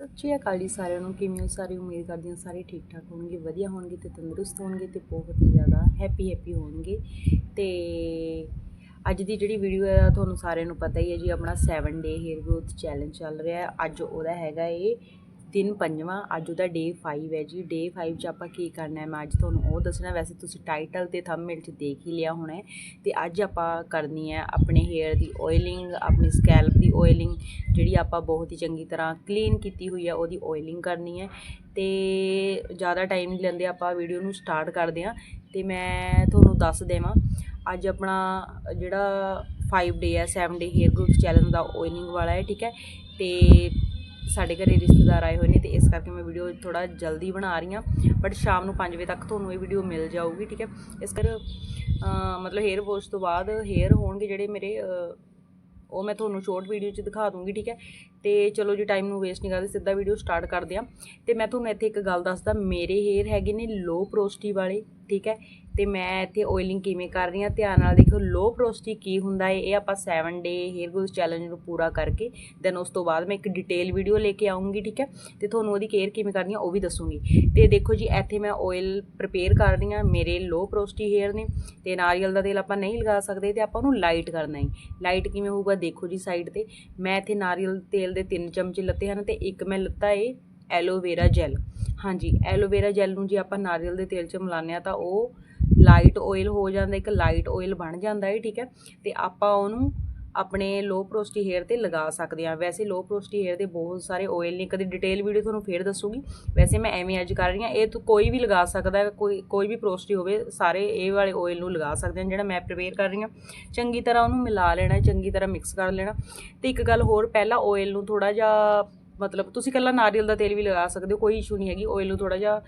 ਸਤਿ ਸ਼੍ਰੀ ਅਕਾਲ ਜੀ ਸਾਰਿਆਂ ਨੂੰ, ਕਿਵੇਂ ਹੋ? ਸਾਰੇ ਉਮੀਦ ਕਰਦੀ ਹਾਂ ਸਾਰੇ ਠੀਕ ਠਾਕ ਹੋਣਗੇ, ਵਧੀਆ ਹੋਣਗੇ ਤੇ ਤੰਦਰੁਸਤ ਹੋਣਗੇ ਤੇ ਬਹੁਤ ਹੀ ਜ਼ਿਆਦਾ ਹੈਪੀ ਹੈਪੀ ਹੋਣਗੇ। ਤੇ ਅੱਜ ਦੀ ਜਿਹੜੀ ਵੀਡੀਓ ਹੈ ਤੁਹਾਨੂੰ ਸਾਰਿਆਂ ਨੂੰ ਪਤਾ ਹੀ ਹੈ ਜੀ, ਆਪਣਾ 7 ਡੇ ਹੇਅਰ ਗਰੋਥ ਚੈਲੰਜ ਚੱਲ ਰਿਹਾ ਹੈ। ਅੱਜ ਉਹਦਾ ਹੈਗਾ ਇਹ ਦਿਨ ਪੰਜਵਾਂ, ਅੱਜ ਉਹਦਾ ਡੇ 5 ਹੈ ਜੀ। ਡੇ 5 'ਚ ਆਪਾਂ ਕੀ ਕਰਨਾ ਹੈ? ਮੈਂ ਅੱਜ ਤੁਹਾਨੂੰ ਉਹ ਦੱਸਣਾ। ਵੈਸੇ ਤੁਸੀਂ ਟਾਈਟਲ ਤੇ ਥੰਬਨੇਲ 'ਚ ਦੇਖ ਹੀ ਲਿਆ ਹੋਣਾ ਹੈ। ਤੇ ਅੱਜ ਆਪਾਂ ਕਰਨੀ ਹੈ ਆਪਣੇ ਹੇਅਰ ਦੀ ਆਇਲਿੰਗ ਆਪਣੀ ਸਕੈਲਪ ਦੀ ਆਇਲਿੰਗ ਜਿਹੜੀ ਆਪਾਂ ਬਹੁਤ ਹੀ ਚੰਗੀ ਤਰ੍ਹਾਂ ਕਲੀਨ ਕੀਤੀ ਹੋਈ ਹੈ ਉਹਦੀ ਆਇਲਿੰਗ ਕਰਨੀ ਹੈ। ਤੇ ਜ਼ਿਆਦਾ ਟਾਈਮ ਨਹੀਂ ਲੈਂਦੇ, ਆਪਾਂ ਵੀਡੀਓ ਨੂੰ ਸਟਾਰਟ ਕਰਦੇ ਹਾਂ। ਤੇ ਮੈਂ ਤੁਹਾਨੂੰ ਦੱਸ ਦੇਵਾਂ, ਅੱਜ ਆਪਣਾ ਜਿਹੜਾ 5 ਡੇ ਹੈ 7 ਡੇ ਹੇਅਰ ਗਰੋਥ ਚੈਲੰਜ ਦਾ ਆਇਲਿੰਗ ਵਾਲਾ ਹੈ, ਠੀਕ ਹੈ? ਤੇ ਸਾਡੇ ਘਰੇ ਰਿਸ਼ਤੇਦਾਰ ਆਏ ਹੋਏ ਨੇ ਤੇ ਇਸ ਕਰਕੇ ਮੈਂ ਵੀਡੀਓ ਥੋੜਾ ਜਲਦੀ ਬਣਾ ਰਹੀ ਹਾਂ ਬਟ ਸ਼ਾਮ ਨੂੰ 5 ਵਜੇ ਤੱਕ ਤੁਹਾਨੂੰ ਇਹ ਵੀਡੀਓ ਮਿਲ ਜਾਊਗੀ, ਠੀਕ ਹੈ? ਇਸ ਕਰ ਮਤਲਬ ਹੇਅਰ ਵਾਸ਼ ਤੋਂ ਬਾਅਦ ਹੇਅਰ ਹੋਣਗੇ ਜਿਹੜੇ ਮੇਰੇ ਉਹ ਮੈਂ ਤੁਹਾਨੂੰ ਸ਼ੋਰਟ ਵੀਡੀਓ 'ਚ ਦਿਖਾ ਦੂੰਗੀ, ਠੀਕ ਹੈ? ਤੇ ਚਲੋ ਜੀ ਟਾਈਮ ਨੂੰ ਵੇਸਟ ਨਹੀਂ ਕਰਦੇ, ਸਿੱਧਾ ਵੀਡੀਓ ਸਟਾਰਟ ਕਰਦੇ ਆ ਤੇ ਮੈਂ ਤੁਹਾਨੂੰ ਇੱਥੇ ਇੱਕ ਗੱਲ ਦੱਸਦਾ, ਮੇਰੇ ਹੇਅਰ ਹੈਗੇ ਨੇ ਲੋ ਪ੍ਰੋਸਟੀ ਵਾਲੇ, ਠੀਕ ਹੈ? ਤੇ ਮੈਂ ਇੱਥੇ ਆਇਲਿੰਗ ਕਿਵੇਂ ਕਰ ਰਹੀ ਹਾਂ, ਧਿਆਨ ਨਾਲ ਦੇਖੋ ਲੋ ਪ੍ਰੋਸਟੀ ਕੀ ਹੁੰਦਾ ਹੈ, ਇਹ ਆਪਾਂ 7 ਡੇ ਹੇਅਰ ਗਰੋਥ ਚੈਲੰਜ ਨੂੰ ਪੂਰਾ ਕਰਕੇ ਦੈਨ ਉਸ ਤੋਂ ਬਾਅਦ ਮੈਂ ਇੱਕ ਡਿਟੇਲ ਵੀਡੀਓ ਲੈ ਕੇ ਆਉਂਗੀ ਠੀਕ ਹੈ? ਤੇ ਤੁਹਾਨੂੰ ਉਹਦੀ ਕੇਅਰ ਕਿਵੇਂ ਕਰਨੀ ਆ ਉਹ ਵੀ ਦੱਸੂਗੀ। ਤੇ ਦੇਖੋ ਜੀ, ਇੱਥੇ ਮੈਂ ਆਇਲ ਪ੍ਰਪੇਅਰ ਕਰ ਰਹੀ ਹਾਂ, ਮੇਰੇ ਲੋ ਪ੍ਰੋਸਟੀ ਹੇਅਰ ਨੇ, ਤੇ ਨਾਰੀਅਲ ਦਾ ਤੇਲ ਆਪਾਂ ਨਹੀਂ ਲਗਾ ਸਕਦੇ ਤੇ ਆਪਾਂ ਉਹਨੂੰ ਲਾਈਟ ਕਰਨਾ ਹੈ। ਲਾਈਟ ਕਿਵੇਂ ਹੋਊਗਾ, ਦੇਖੋ ਜੀ ਸਾਈਡ ਤੇ। ਮੈਂ ਇੱਥੇ ਨਾਰੀਅਲ ਤੇਲ ਦੇ 3 ਚਮਚੇ ਲੱਤੇ ਹਨ ਤੇ ਇੱਕ ਮੈਂ ਲੱਤਾ ਏ ਐਲੋਵੇਰਾ ਜੈਲ ਹਾਂਜੀ ਐਲੋਵੇਰਾ ਜੈਲ ਨੂੰ ਜੇ ਆਪਾਂ ਨਾਰੀਅਲ ਦੇ ਤੇਲ 'ਚ ਮਿਲਾਉਂਦੇ ਆ ਤਾਂ ਉਹ ਲਾਈਟ ਆਇਲ ਹੋ ਜਾਂਦਾ, ਇੱਕ ਲਾਈਟ ਆਇਲ ਬਣ ਜਾਂਦਾ ਹੈ ਠੀਕ ਹੈ? ਤੇ ਆਪਾਂ ਉਹਨੂੰ ਆਪਣੇ ਲੋ ਪ੍ਰੋਸਟੀ ਹੇਅਰ ਤੇ ਲਗਾ ਸਕਦੇ ਆ ਵੈਸੇ ਲੋ ਪ੍ਰੋਸਟੀ ਹੇਅਰ ਦੇ ਬਹੁਤ ਸਾਰੇ ਆਇਲ ਨੇ, ਕਦੇ ਡਿਟੇਲ ਵੀਡੀਓ ਤੁਹਾਨੂੰ ਫੇਰ ਦੱਸੂਗੀ। ਵੈਸੇ ਮੈਂ ਐਵੇਂ ਅੱਜ ਕਰ ਰਹੀ ਹਾਂ, ਇਹ ਕੋਈ ਵੀ ਲਗਾ ਸਕਦਾ ਹੈ, ਕੋਈ ਕੋਈ ਵੀ ਪ੍ਰੋਸਟੀ ਹੋਵੇ, ਸਾਰੇ ਇਹ ਵਾਲੇ ਆਇਲ ਨੂੰ ਲਗਾ ਸਕਦੇ ਆ ਜਿਹੜਾ ਮੈਂ ਪ੍ਰਿਪੇਅਰ ਕਰ ਰਹੀ ਹਾਂ। ਚੰਗੀ ਤਰ੍ਹਾਂ ਉਹਨੂੰ ਮਿਲਾ ਲੈਣਾ, ਚੰਗੀ ਤਰ੍ਹਾਂ ਮਿਕਸ ਕਰ ਲੈਣਾ। ਤੇ ਇੱਕ ਗੱਲ ਹੋਰ, ਪਹਿਲਾਂ ਆਇਲ ਨੂੰ ਥੋੜਾ ਜਿਹਾ ਮਤਲਬ ਤੁਸੀਂ ਕੱਲਾ ਨਾਰੀਅਲ ਦਾ ਤੇਲ ਵੀ ਲਗਾ ਸਕਦੇ ਹੋ, ਕੋਈ ਇਸ਼ੂ ਨਹੀਂ ਹੈਗੀ। ਆਇਲ ਨੂੰ ਥੋੜਾ ਜਿਹਾ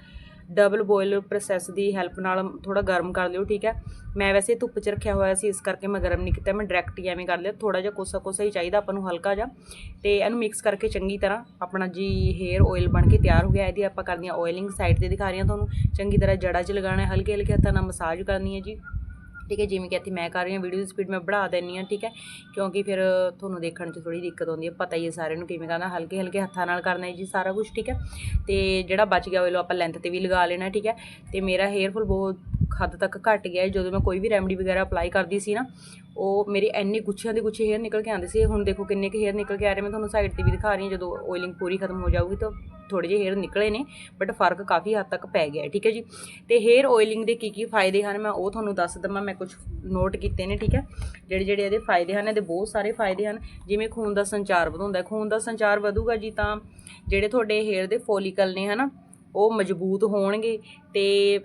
ਡਬਲ ਬੋਇਲ ਪ੍ਰੋਸੈਸ ਦੀ ਹੈਲਪ ਨਾਲ ਥੋੜਾ ਗਰਮ ਕਰ ਲਿਓ, ਠੀਕ ਹੈ। ਮੈਂ ਵੈਸੇ ਧੁੱਪ 'ਚ ਰੱਖਿਆ ਹੋਇਆ ਸੀ, ਇਸ ਕਰਕੇ ਮੈਂ ਗਰਮ ਨਹੀਂ ਕੀਤਾ, ਮੈਂ ਡਾਇਰੈਕਟ ਹੀ ਐਵੇਂ ਕਰ ਲਿਆ। ਥੋੜਾ ਜਿਹਾ ਕੋਸਾ ਕੋਸਾ ਹੀ ਚਾਹੀਦਾ ਆਪਾਂ ਨੂੰ, ਹਲਕਾ ਜਿਹਾ। ਤੇ ਇਹਨੂੰ ਮਿਕਸ ਕਰਕੇ ਚੰਗੀ ਤਰ੍ਹਾਂ ਆਪਣਾ ਜੀ ਹੇਅਰ ਆਇਲ ਬਣ ਕੇ ਤਿਆਰ ਹੋ ਗਿਆ, ਇਹਦੀ ਆਪਾਂ ਕਰਨੀ ਆ ਆਇਲਿੰਗ ਸਾਈਡ ਤੇ ਦਿਖਾ ਰਹੀ ਹਾਂ ਤੁਹਾਨੂੰ। ਚੰਗੀ ਤਰ੍ਹਾਂ ਜੜਾ 'ਚ ਲਗਾਉਣਾ ਹਲਕੇ ਹਲਕੇ ਹੱਥਾਂ ਨਾਲ ਮਸਾਜ ਕਰਨੀ ਹੈ ਜੀ। ਠੀਕ ਹੈ, ਜਿਵੇਂ ਕਿ ਇੱਥੇ ਮੈਂ ਕਰ ਰਹੀ ਹਾਂ ਵੀਡੀਓ ਦੀ ਸਪੀਡ ਮੈਂ ਵਧਾ ਦਿੰਨੀ ਹਾਂ, ਠੀਕ ਹੈ। ਕਿਉਂਕਿ ਫਿਰ ਤੁਹਾਨੂੰ ਦੇਖਣ 'ਚ ਥੋੜੀ ਦਿੱਕਤ ਆਉਂਦੀ ਹੈ, ਪਤਾ ਹੀ ਹੈ ਸਾਰਿਆਂ ਨੂੰ ਕਿਵੇਂ ਕਰਨਾ, ਹਲਕੇ ਹਲਕੇ ਹੱਥਾਂ ਨਾਲ ਕਰਨਾ ਹੈ ਜੀ ਸਾਰਾ ਕੁਝ ਠੀਕ ਹੈ। ਤੇ ਜਿਹੜਾ ਬਚ ਗਿਆ, ਉਹ ਆਪਾਂ ਲੈਂਥ ਤੇ ਵੀ ਲਗਾ ਲੈਣਾ, ਠੀਕ ਹੈ। ਤੇ ਮੇਰਾ ਹੇਅਰ ਫੁੱਲ ਬਹੁਤ ਹੱਦ ਤੱਕ ਘਟ ਗਿਆ ਜਦੋਂ ਮੈਂ ਕੋਈ ਵੀ ਰੈਮਡੀ ਵਗੈਰਾ ਅਪਲਾਈ ਕਰਦੀ ਸੀ ਨਾ, ਉਹ ਮੇਰੇ ਇੰਨੇ ਗੁੱਛਿਆਂ ਦੇ ਗੁੱਛੇ ਹੇਅਰ ਨਿਕਲ ਕੇ ਆਉਂਦੇ ਸੀ। ਹੁਣ ਦੇਖੋ ਕਿੰਨੇ ਕੁ ਹੇਅਰ ਨਿਕਲ ਕੇ ਆ ਰਹੇ, ਮੈਂ ਤੁਹਾਨੂੰ ਸਾਈਡ ਤੇ ਵੀ ਦਿਖਾ ਰਹੀ ਹਾਂ, ਜਦੋਂ ਆਇਲਿੰਗ ਪੂਰੀ ਖਤਮ ਹੋ ਜਾਊਗੀ ਤਾਂ ਥੋੜੇ ਜਿਹੇ ਹੇਅਰ ਨਿਕਲੇ ਨੇ ਬਟ ਫ਼ਰਕ ਕਾਫੀ ਹੱਦ ਤੱਕ ਪੈ ਗਿਆ ਠੀਕ ਹੈ ਜੀ? ਤੇ ਹੇਅਰ ਆਇਲਿੰਗ ਦੇ ਕੀ ਕੀ ਫਾਇਦੇ ਹਨ? ਮੈਂ ਉਹ ਤੁਹਾਨੂੰ ਦੱਸ ਦਵਾਂ, ਮੈਂ ਕੁਝ ਨੋਟ ਕੀਤੇ ਨੇ, ਠੀਕ ਹੈ? ਜਿਹੜੇ ਜਿਹੜੇ ਇਹਦੇ ਫਾਇਦੇ ਹਨ, ਇਹਦੇ ਬਹੁਤ ਸਾਰੇ ਫਾਇਦੇ ਹਨ। ਜਿਵੇਂ ਖੂਨ ਦਾ ਸੰਚਾਰ ਵਧਾਉਂਦਾ ਹੈ। ਖੂਨ ਦਾ ਸੰਚਾਰ ਵਧੂਗਾ ਜੀ ਤਾਂ ਜਿਹੜੇ ਤੁਹਾਡੇ ਹੇਅਰ ਦੇ ਫੋਲੀਕਲ ਨੇ, ਹਨਾ, ਉਹ ਮਜ਼ਬੂਤ ਹੋਣਗੇ ਤੇ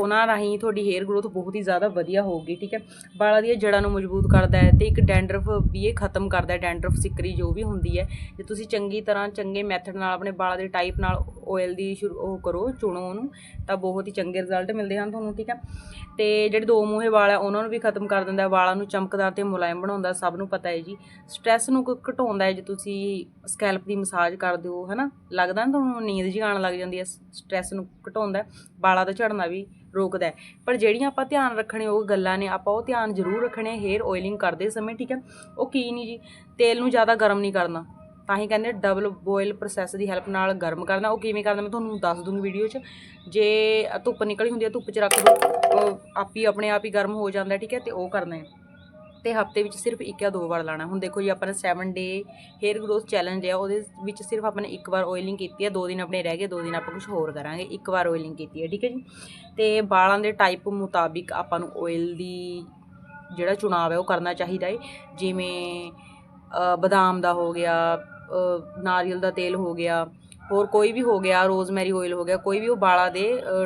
ਉਹਨਾਂ ਰਾਹੀਂ ਤੁਹਾਡੀ ਹੇਅਰ ਗਰੋਥ ਬਹੁਤ ਹੀ ਜ਼ਿਆਦਾ ਵਧੀਆ ਹੋਊਗੀ, ਠੀਕ ਹੈ। ਵਾਲਾਂ ਦੀਆਂ ਜੜ੍ਹਾਂ ਨੂੰ ਮਜ਼ਬੂਤ ਕਰਦਾ ਹੈ ਤੇ ਇੱਕ ਡੈਂਡਰਫ ਵੀ ਇਹ ਖਤਮ ਕਰਦਾ ਹੈ ਡੈਂਡਰਫ ਸਿੱਕਰੀ ਜੋ ਵੀ ਹੁੰਦੀ ਹੈ। ਜੇ ਤੁਸੀਂ ਚੰਗੀ ਤਰ੍ਹਾਂ ਚੰਗੇ ਮੈਥਡ ਨਾਲ ਆਪਣੇ ਵਾਲਾਂ ਦੇ ਟਾਈਪ ਨਾਲ ਆਇਲ ਦੀ ਸ਼ੁਰੂ, ਉਹ ਕਰੋ, ਚੁਣੋ ਉਹਨੂੰ, ਤਾਂ ਬਹੁਤ ਹੀ ਚੰਗੇ ਰਿਜ਼ਲਟ ਮਿਲਦੇ ਹਨ ਤੁਹਾਨੂੰ, ਠੀਕ ਹੈ। ਤੇ ਜਿਹੜੇ ਦੋ ਮੂਹੇ ਵਾਲ ਹੈ, ਉਹਨਾਂ ਨੂੰ ਵੀ ਖਤਮ ਕਰ ਦਿੰਦਾ ਵਾਲਾਂ ਨੂੰ ਚਮਕਦਾਰ ਤੇ ਮੁਲਾਇਮ ਬਣਾਉਂਦਾ ਸਭ ਨੂੰ ਪਤਾ ਹੈ ਜੀ। ਸਟ੍ਰੈਸ ਨੂੰ ਘਟਾਉਂਦਾ ਹੈ ਜੇ ਤੁਸੀਂ ਸਕੈਲਪ ਦੀ ਮਸਾਜ ਕਰਦੇ ਹੋ, ਹਨਾ? ਲੱਗਦਾ ਨਾ ਤੁਹਾਨੂੰ ਨੀਂਦ ਜੀ ਆਉਣ ਲੱਗ ਜਾਂਦੀ ਹੈ ਸਟ੍ਰੈਸ ਨੂੰ ਘਟਾਉਂਦਾ ਵਾਲਾਂ ਦਾ ਝੜਨਾ ਵੀ ਰੋਕਦਾ ਪਰ ਜਿਹੜੀਆਂ ਆਪਾਂ ਧਿਆਨ ਰੱਖਣੇ, ਉਹ ਗੱਲਾਂ ਨੇ, ਆਪਾਂ ਉਹ ਧਿਆਨ ਜ਼ਰੂਰ ਰੱਖਣੇ ਹੇਅਰ ਆਇਲਿੰਗ ਕਰਦੇ ਸਮੇਂ, ਠੀਕ ਹੈ। ਉਹ ਕੀ ਨਹੀਂ ਜੀ, ਤੇਲ ਨੂੰ ਜ਼ਿਆਦਾ ਗਰਮ ਨਹੀਂ ਕਰਨਾ। ਤਾਂ ਹੀ ਕਹਿੰਦੇ ਡਬਲ ਬੋਇਲ ਪ੍ਰੋਸੈਸ ਦੀ ਹੈਲਪ ਨਾਲ ਗਰਮ ਕਰਨਾ। ਉਹ ਕਿਵੇਂ ਕਰਨਾ ਮੈਂ ਤੁਹਾਨੂੰ ਦੱਸ ਦੂੰਗੀ ਵੀਡੀਓ 'ਚ। ਜੇ ਧੁੱਪ ਨਿਕਲੀ ਹੁੰਦੀ ਹੈ, ਧੁੱਪ 'ਚ ਰੱਖ ਦਿਓ ਉਹ ਆਪ ਹੀ ਆਪਣੇ ਆਪ ਹੀ ਗਰਮ ਹੋ ਜਾਂਦਾ ਠੀਕ ਹੈ, ਤੇ ਉਹ ਕਰਨਾ ਹੈ। ਤੇ ਹਫ਼ਤੇ ਵਿੱਚ ਸਿਰਫ ਇੱਕ ਜਾਂ ਦੋ ਵਾਰ ਲਾਣਾ ਹੁਣ ਦੇਖੋ ਜੀ, ਆਪਾਂ ਨੇ 7 ਡੇ ਹੇਅਰ ਗਰੋਥ ਚੈਲੰਜ ਆ ਉਹਦੇ ਵਿੱਚ ਸਿਰਫ ਆਪਾਂ ਨੇ ਇੱਕ ਵਾਰ ਆਇਲਿੰਗ ਕੀਤੀ ਹੈ, ਦੋ ਦਿਨ ਆਪਣੇ ਰਹਿ ਗਏ, ਦੋ ਦਿਨ ਆਪਾਂ ਕੁਝ ਹੋਰ ਕਰਾਂਗੇ। ਇੱਕ ਵਾਰ ਆਇਲਿੰਗ ਕੀਤੀ ਹੈ, ਠੀਕ ਹੈ ਜੀ। ਤੇ ਵਾਲਾਂ ਦੇ ਟਾਈਪ ਮੁਤਾਬਿਕ ਆਪਾਂ ਨੂੰ ਆਇਲ ਦੀ ਜਿਹੜਾ ਚੁਣਾਵ ਹੈ, ਉਹ ਕਰਨਾ ਚਾਹੀਦਾ ਹੈ। ਜਿਵੇਂ ਬਦਾਮ ਦਾ ਹੋ ਗਿਆ ਨਾਰੀਅਲ ਦਾ ਤੇਲ ਹੋ ਗਿਆ। ਹੋਰ ਕੋਈ ਵੀ ਹੋ ਗਿਆ, ਰੋਜ਼ਮੈਰੀ ਆਇਲ ਹੋ ਗਿਆ, ਕੋਈ ਵੀ ਉਹ ਵਾਲਾਂ ਦੇ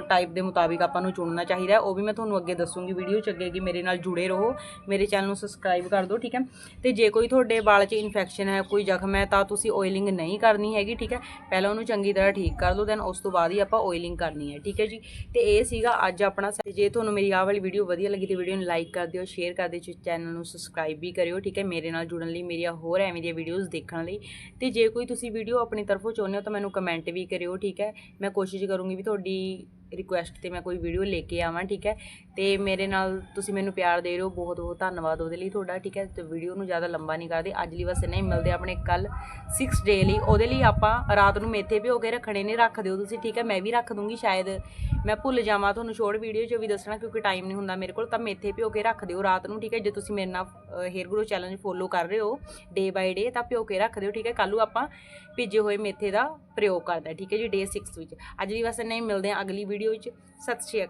ਟਾਈਪ ਦੇ ਮੁਤਾਬਿਕ ਆਪਾਂ ਨੂੰ ਚੁਣਨਾ ਚਾਹੀਦਾ ਉਹ ਵੀ ਮੈਂ ਤੁਹਾਨੂੰ ਅੱਗੇ ਦੱਸੂਗੀ ਵੀਡੀਓ ਚ, ਅੱਗੇ ਕਿ ਮੇਰੇ ਨਾਲ ਜੁੜੇ ਰਹੋ, ਮੇਰੇ ਚੈਨਲ ਨੂੰ ਸਬਸਕ੍ਰਾਈਬ ਕਰ ਦਿਓ, ਠੀਕ ਹੈ? ਤੇ ਜੇ ਕੋਈ ਤੁਹਾਡੇ ਵਾਲ 'ਚ ਇਨਫੈਕਸ਼ਨ ਹੈ, ਕੋਈ ਜ਼ਖਮ ਹੈ, ਤਾਂ ਤੁਸੀਂ ਆਇਲਿੰਗ ਨਹੀਂ ਕਰਨੀ ਹੈਗੀ, ਠੀਕ ਹੈ? ਪਹਿਲਾਂ ਉਹਨੂੰ ਚੰਗੀ ਤਰ੍ਹਾਂ ਠੀਕ ਕਰ ਲਓ ਦੈਨ ਉਸ ਤੋਂ ਬਾਅਦ ਹੀ ਆਪਾਂ ਆਇਲਿੰਗ ਕਰਨੀ ਹੈ, ਠੀਕ ਹੈ ਜੀ? ਤੇ ਇਹ ਸੀਗਾ ਅੱਜ ਆਪਣਾ ਜੇ ਤੁਹਾਨੂੰ ਮੇਰੀ ਆਹ ਵਾਲੀ ਵੀਡੀਓ ਵਧੀਆ ਲੱਗੀ ਤੇ ਵੀਡੀਓ ਨੂੰ ਲਾਈਕ ਕਰ ਦਿਓ ਸ਼ੇਅਰ ਕਰ ਦਿਓ ਚੈਨਲ ਨੂੰ ਸਬਸਕ੍ਰਾਈਬ ਵੀ ਕਰਿਓ, ਠੀਕ ਹੈ? ਮੇਰੇ ਨਾਲ ਜੁੜਨ ਲਈ, ਮੇਰੀਆਂ ਹੋਰ ਐਵੇਂ ਦੀਆਂ ਵੀਡੀਓਜ਼ ਦੇਖਣ ਲਈ। ਤੇ ਜੇ ਕੋਈ ਤੁਸੀਂ ਵੀਡੀਓ ਆਪਣੀ ਤਰਫੋਂ ਚਾਹੁੰਦੇ ਹੋ ਤਾਂ ਮੈਨੂੰ ਕਮੈਂਟ ਵੀ ਕਰਿਓ ਠੀਕ ਹੈ? ਮੈਂ ਕੋਸ਼ਿਸ਼ ਕਰੂੰਗੀ ਵੀ ਤੁਹਾਡੀ ਰਿਕੁਐਸਟ ਤੇ ਮੈਂ ਕੋਈ ਵੀਡੀਓ ਲੈ ਕੇ ਆਵਾਂ, ਠੀਕ ਹੈ? ਤੇ ਮੇਰੇ ਨਾਲ ਤੁਸੀਂ ਮੈਨੂੰ ਪਿਆਰ ਦੇ ਰਹੇ ਹੋ, ਬਹੁਤ ਬਹੁਤ ਧੰਨਵਾਦ ਉਹਦੇ ਲਈ ਤੁਹਾਡਾ, ਠੀਕ ਹੈ? ਤੇ ਵੀਡੀਓ ਨੂੰ ਜ਼ਿਆਦਾ ਲੰਬਾ ਨਹੀਂ ਕਰਦੇ, ਅੱਜ ਲਈ ਬਸ ਨਹੀਂ ਮਿਲਦੇ ਆਪਣੇ ਕੱਲ 6 ਡੇ ਲਈ। ਉਹਦੇ ਲਈ ਆਪਾਂ ਰਾਤ ਨੂੰ ਮੇਥੇ ਭਿਓ ਕੇ ਰੱਖਣੇ ਨੇ, ਰੱਖ ਦਿਓ ਤੁਸੀਂ, ਠੀਕ ਹੈ? ਮੈਂ ਵੀ ਰੱਖ ਦੂੰਗੀ ਸ਼ਾਇਦ, ਮੈਂ ਭੁੱਲ ਜਾਵਾਂ ਤੁਹਾਨੂੰ ਸ਼ੋਰਟ ਵੀਡੀਓ 'ਚ ਵੀ ਦੱਸਣਾ ਕਿਉਂਕਿ ਟਾਈਮ ਨਹੀਂ ਹੁੰਦਾ ਮੇਰੇ ਕੋਲ, ਤਾਂ ਮੇਥੇ ਭਿਓ ਕੇ ਰੱਖ ਦਿਓ ਰਾਤ ਨੂੰ, ਠੀਕ ਹੈ? ਜੇ ਤੁਸੀਂ ਮੇਰੇ ਨਾਲ ਹੇਅਰ ਗਰੋ ਚੈਲੰਜ ਫੋਲੋ ਕਰ ਰਹੇ ਹੋ ਡੇ ਬਾਈ ਡੇ ਤਾਂ ਭਿਓ ਕੇ ਰੱਖ ਦਿਓ, ਠੀਕ ਹੈ? ਕੱਲ ਨੂੰ ਆਪਾਂ ਭਿੱਜੇ ਹੋਏ ਮੇਥੇ ਦਾ ਪ੍ਰਯੋਗ ਕਰਦਾ ਠੀਕ ਹੈ ਜੀ? ਡੇ 6 ਵਿੱਚ। ਅੱਜ ਲਈ ਬਸ ਇੰਨਾ ਹੀ, ਮਿਲਦੇ ਹਾਂ ਅਗਲੀ ਵੀਡੀਓ ਵਿੱਚ। ਸਤਿ ਸ਼੍ਰੀ ਅਕਾਲ।